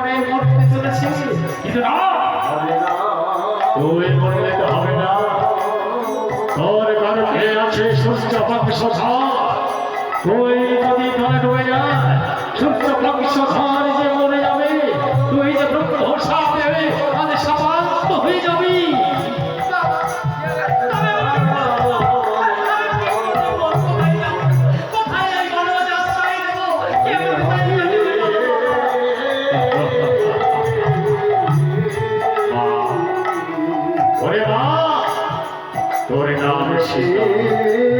পরে মরতে চলেছি। কিন্তু না। তুই মরলে তো হবে না। তোর গর্ভে আছে সূর্য বংশ তুই যদি ধরে ডুবে যায়, সূর্য বংশ যে মরে যাবে, তুই যে ব্রহ্মসা দেবে আজ সাপান্ত হয়ে যাবি। তোর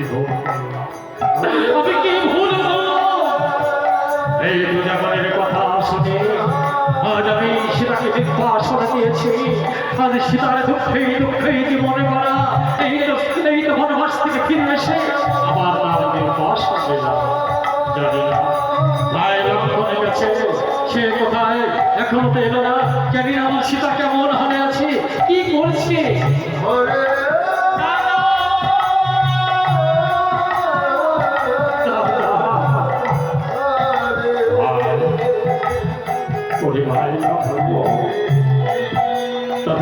আরে কি ভুল আমি কি ভুল এই দুজাগরের কথা শুনে আজ আমি সীতাকে মিথ্যা দিয়েছি আজ সীতার দুঃখে দুঃখে মনে করা? এই এই বনবাস থেকে ফিরে এসে আবার তার নির্বাস হবে না জানি না ভাই লক্ষণে গেছে সে কোথায়? এখনও তো এলো না। জানি না আমার সীতা কেমন হালে আছে কি করছে?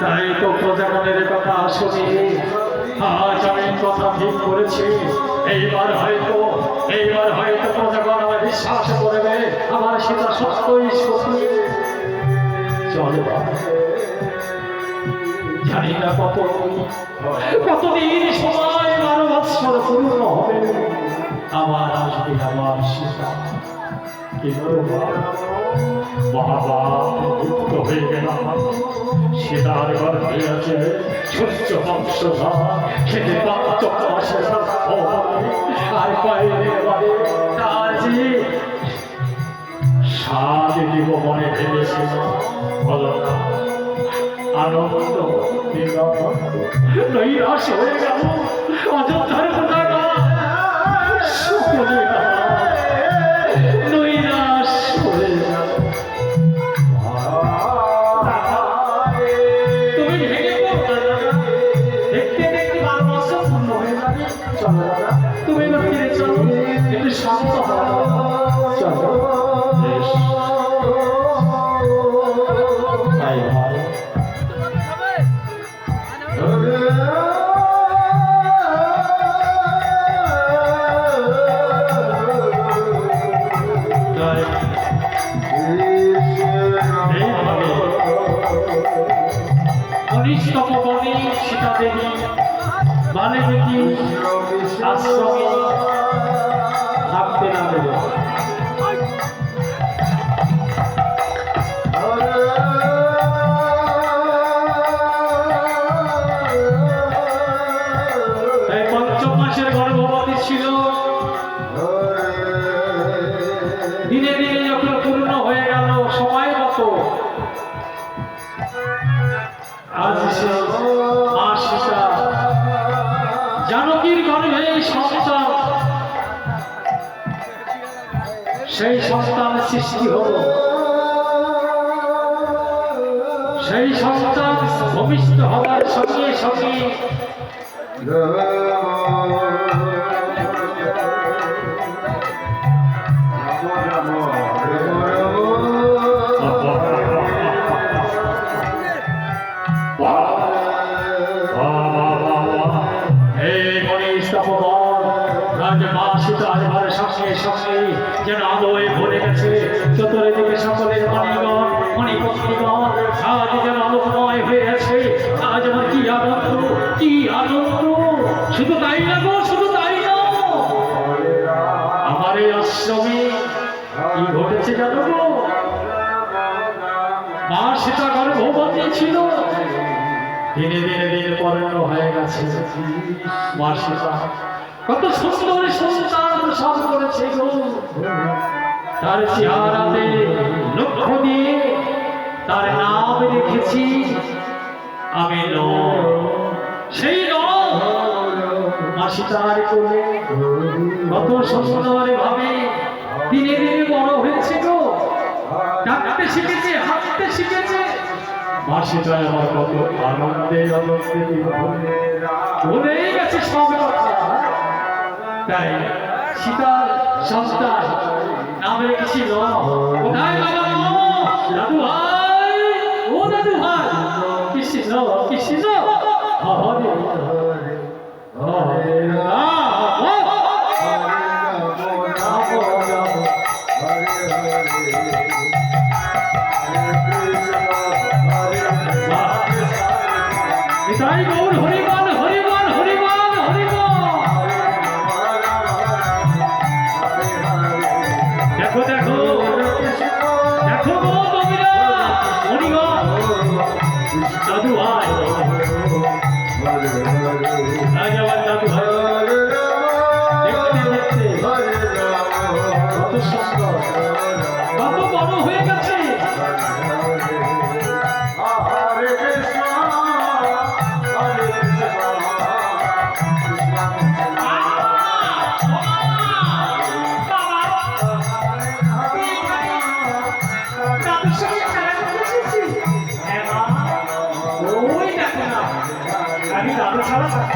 তাই তো প্রজাগণের কথা শুনি। আজ আমি কথা ঠিক করেছি। এইবার হয়তো এইবার হয়তো প্রজাগণ আমার বিশ্বাস করবে, আমার সেটা সত্যই সত্যি। চলে জানি না কত কতদিন সময় বারো বৎসর পূর্ণ হবে? আমার আসবে আমার সীতা কিন্তু হয়ে গেলাম। সীতার গর্ভে আছে সূর্য বংশধা খেতে পাত্র পাশে আর কয়েক তার দিব মনে ভেবেছিল বলো না। আনন্দ নৈরাশ হয়ে গেল অযোধ্যার কোথাকা সেই সন্তান ভূমিষ্ঠ হওয়ার সঙ্গে সঙ্গে রাজমা সীতার সঙ্গে সঙ্গে যেন আলোয় দিনে দিনে দিনে পরিণত হয়ে গেছে। মা সীতা কত সুন্দর সন্তান প্রসব করেছে তার চেহারাতে লক্ষ্য দিয়ে তার নাম রেখেছি, আমি ন সেই ন মা সীতার কোলে কত সুন্দর ভাবে দিনে দিনে বড় হয়েছে গো। ডাকতে শিখেছে, হাঁটতে শিখেছে মাসিটাই আমার কত আনন্দে আনন্দে ভুলেই গেছে সব কথা। তাই সীতার সন্তান নাম রেখেছিল কোথায় কৃষ্ণ কৃষ্ণ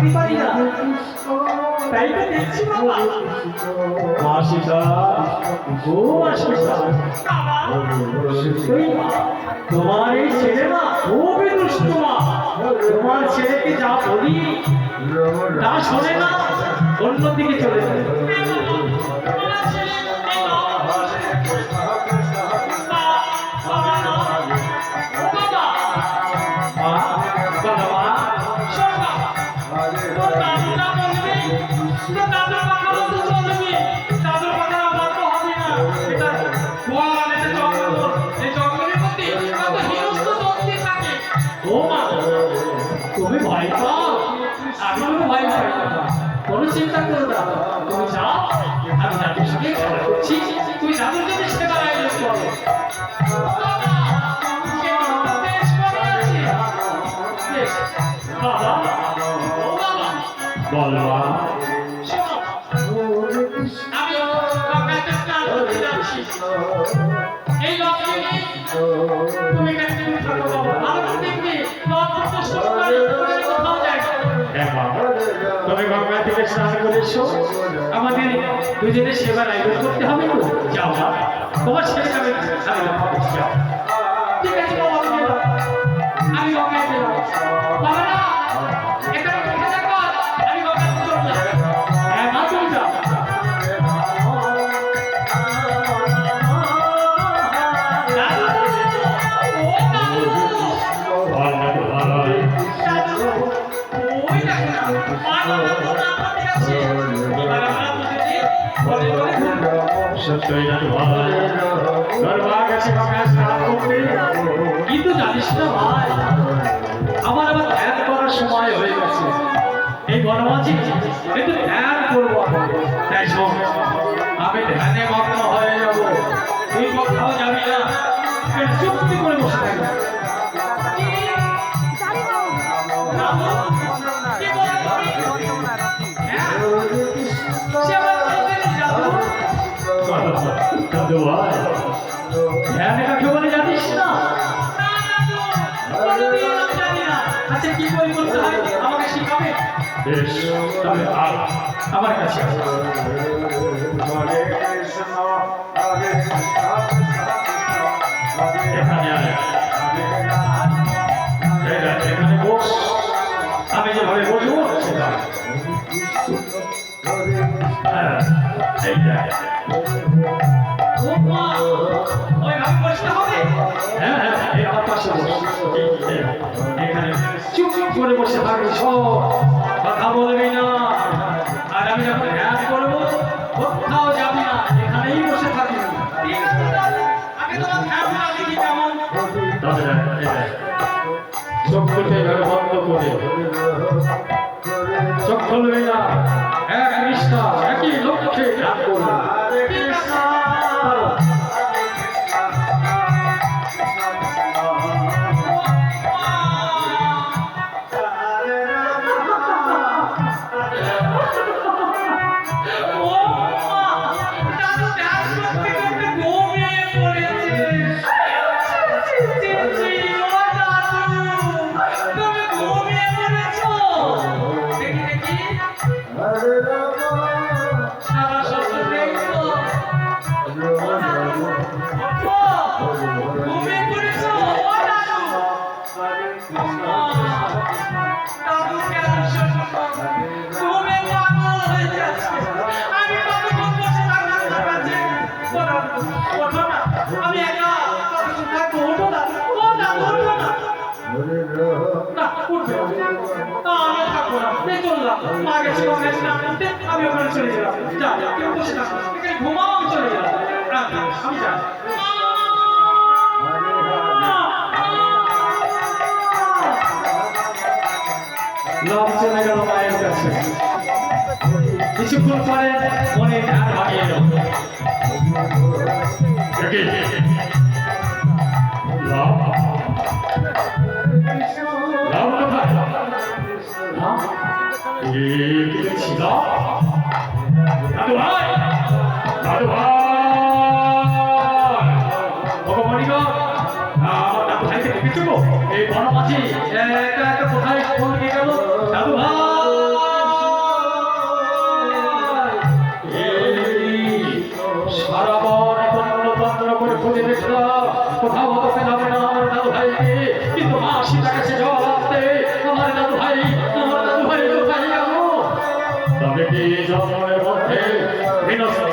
থাকতে পারি না তাই তো দেখছি বাবা মাসিটা ও সত্যই তোমার এই ছেলে না খুবই দুষ্ট মা তোমার। ছেলেকে যা বলি তা শোনে না, অন্যদিকে চলে যায়। ও তুমি ভয় পাও? আমি ভয় পাই কোনো চিন্তা করো না। তুমি যাও, আমি খেলা করছি। তুমি দাদুর জন্য সেবা আয়োজন করো। এই লক্ষ্যে তুমি তুমি থাকো স্নান করে আমাদের দুজনের সেবার আয়োজন করতে হবে তো? যাও তোমার সেবা আমি করছি, ঠিক আছে কিন্তু জানিস না ভাই, আমার আবার ধ্যান করার সময় হয়ে গেছে এই বনমাঝি একটু ধ্যান করব। তাই বেশ তবে আয় আমার কাছে এখানে এখানে বস। বসবো হ্যাঁ, হ্যাঁ হ্যাঁ এখানে। চুপ করে বসে থাকবি সব। কতক্ষণ থাকব ওঠো না না, আমি ওখানে চলে গেলাম যা কেউ বসে থাকো ঘুমাও চলে গেলাম আমি যাই লাভ চলে গেল মায়ের কাছে। কিছুক্ষণ পরে মনে লাভ কোথায় হ্যাঁ? এই কি ছিল দাদু ভাই। দাদু ভাই।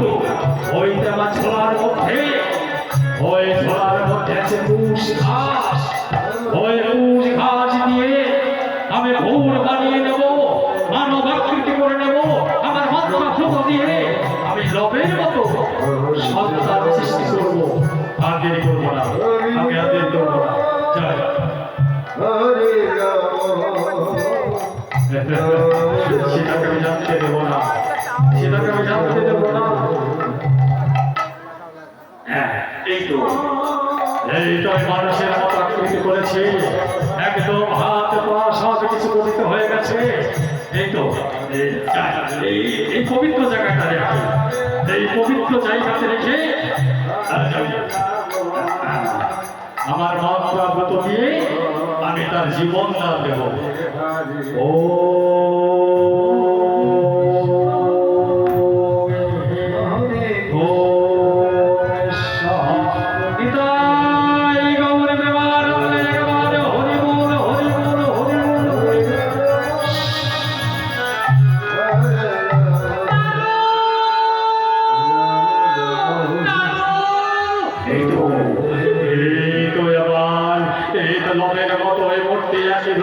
তো ওই তো আমার ছোলার মধ্যে। ওই ছোলার মধ্যে আছে পুষ ঘাস। ওই পুষ ঘাস দিয়ে আমি ভোর বানিয়ে নেব, মানব আকৃতি করে নেব, আমার মাত্রা ফুটো দিয়ে আমি লবের মতো সন্তান সৃষ্টি করব। আর দেরি করেছি একদম হাত পা সব কিছু পবিত্র হয়ে গেছে। এই তো, এই- পবিত্র জায়গাটা রেখে এই পবিত্র জায়গাতে রেখে আমার মা ব্রত দিয়ে আমি তার জীবন দেব। ও